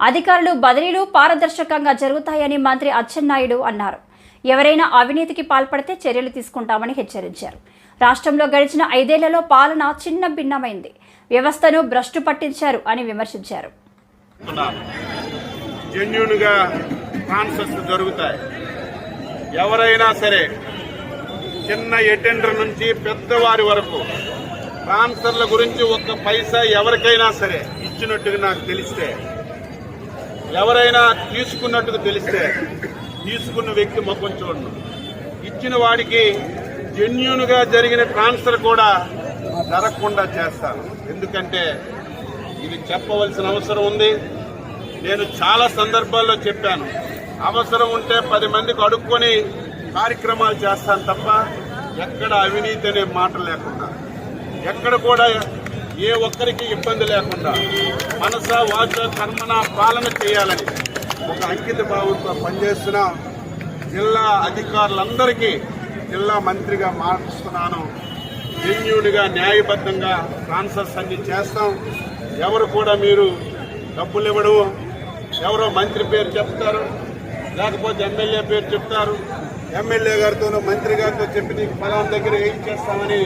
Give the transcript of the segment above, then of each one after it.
అధికారులు బదిలీలు పారదర్శకంగా జరుగుతాయని మంత్రి అచ్చెన్నాయుడు అన్నారు. ఎవరైనా అవినీతికి పాల్పడితే చర్యలు తీసుకుంటామని హెచ్చరించారు. రాష్ట్రంలో గడిచిన ఐదేళ్ళలో పాలన చిన్న భిన్నమైంది. వ్యవస్థను భ్రష్టు పట్టించారు అని విమర్శించారు. జెన్యున్గా జరుగుతాయి. ఎవరైనా సరే చిన్న ఎటెండర్ నుంచి పెద్దవారి వరకు ట్రాన్స్ఫర్ల గురించి ఒక్క పైసా ఎవరికైనా సరే ఇచ్చినట్టుగా నాకు తెలిస్తే ఎవరైనా తీసుకున్నట్టుగా తెలిస్తే తీసుకున్న వ్యక్తి మొక్కం చూడను. ఇచ్చిన వాడికి జెన్యున్గా జరిగిన ట్రాన్స్ఫర్ కూడా జరగకుండా చేస్తాను. ఎందుకంటే ఇది చెప్పవలసిన అవసరం ఉంది. నేను చాలా సందర్భాల్లో చెప్పాను. అవసరం ఉంటే పది మందికి అడుక్కొని కార్యక్రమాలు చేస్తాను తప్ప ఎక్కడ అవినీతి అనే మాట లేకుండా ఎక్కడ కూడా ఏ ఒక్కరికి ఇబ్బంది లేకుండా మనస వాచ కర్మన పాలన చేయాలని ఒక అంకిత భావంతో పనిచేస్తున్న జిల్లా అధికారులందరికీ జిల్లా మంత్రిగా మారుస్తున్నాను. జెన్యున్గా న్యాయబద్ధంగా ట్రాన్స్ఫర్స్ అన్ని చేస్తాం. ఎవరు కూడా మీరు డబ్బులు ఇవ్వడం. ఎవరో మంత్రి పేరు చెప్తారు. లేకపోతే ఎమ్మెల్యే పేరు చెప్తారు. ఎమ్మెల్యే గారితోనూ మంత్రి గారితో చెప్పి నీకు ఫలాం దగ్గర ఏం చేస్తామని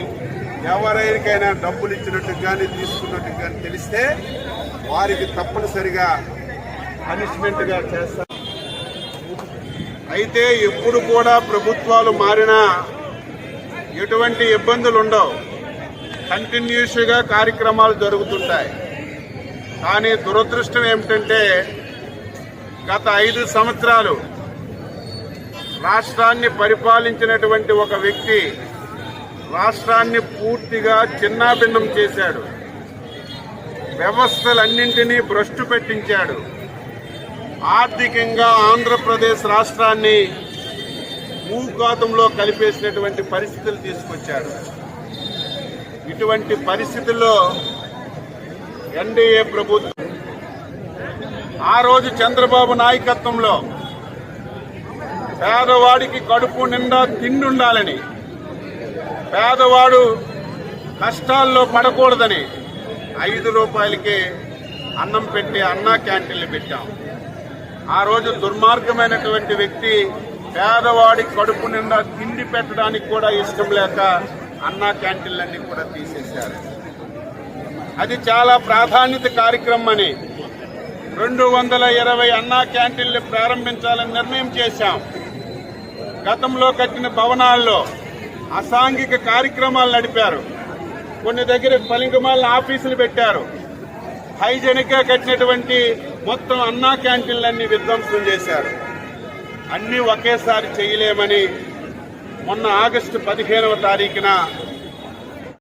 ఎవరికైనా డబ్బులు ఇచ్చినట్టు కానీ తీసుకున్నట్టు కానీ తెలిస్తే వారికి తప్పనిసరిగా పనిష్మెంట్గా చేస్తారు. అయితే ఎప్పుడు కూడా ప్రభుత్వాలు మారినా ఎటువంటి ఇబ్బందులు ఉండవు. కంటిన్యూస్గా కార్యక్రమాలు జరుగుతుంటాయి. కానీ దురదృష్టం ఏమిటంటే గత ఐదు సంవత్సరాలు రాష్ట్రాన్ని పరిపాలించినటువంటి ఒక వ్యక్తి రాష్ట్రాన్ని పూర్తిగా చిన్నాభిన్నం చేశాడు. వ్యవస్థలన్నింటినీ భ్రష్టు పెట్టించాడు. ఆర్థికంగా ఆంధ్రప్రదేశ్ రాష్ట్రాన్ని భూఘాతంలో కలిపేసినటువంటి పరిస్థితులు తీసుకొచ్చాడు. ఇటువంటి పరిస్థితుల్లో ఎన్డీఏ ప్రభుత్వం ఆ రోజు చంద్రబాబు నాయకత్వంలో పేదవాడికి కడుపు నిండా తిండి ఉండాలని పేదవాడు కష్టాల్లో పడకూడదని ఐదు రూపాయలకే అన్నం పెట్టి అన్నా క్యాంటీన్లు పెట్టాం. ఆ రోజు దుర్మార్గమైనటువంటి వ్యక్తి పేదవాడి కడుపు నిండా తిండి పెట్టడానికి కూడా ఇష్టం లేక అన్నా క్యాంటీన్లన్నీ కూడా తీసేశారు. అది చాలా ప్రాధాన్యత కార్యక్రమం అని రెండు వందల ఇరవై అన్నా క్యాంటీన్లు ప్రారంభించాలని నిర్ణయం చేశాం. గతంలో కట్టిన భవనాల్లో అసాంఘిక కార్యక్రమాలు నడిపారు. కొన్ని దగ్గర పలింగమాల ఆఫీసులు పెట్టారు. హైజెనిక్గా కట్టినటువంటి మొత్తం అన్నా క్యాంటీన్లన్నీ విధ్వంసం చేశారు. అన్నీ ఒకేసారి చేయలేమని మొన్న ఆగస్టు పదిహేనవ తారీఖున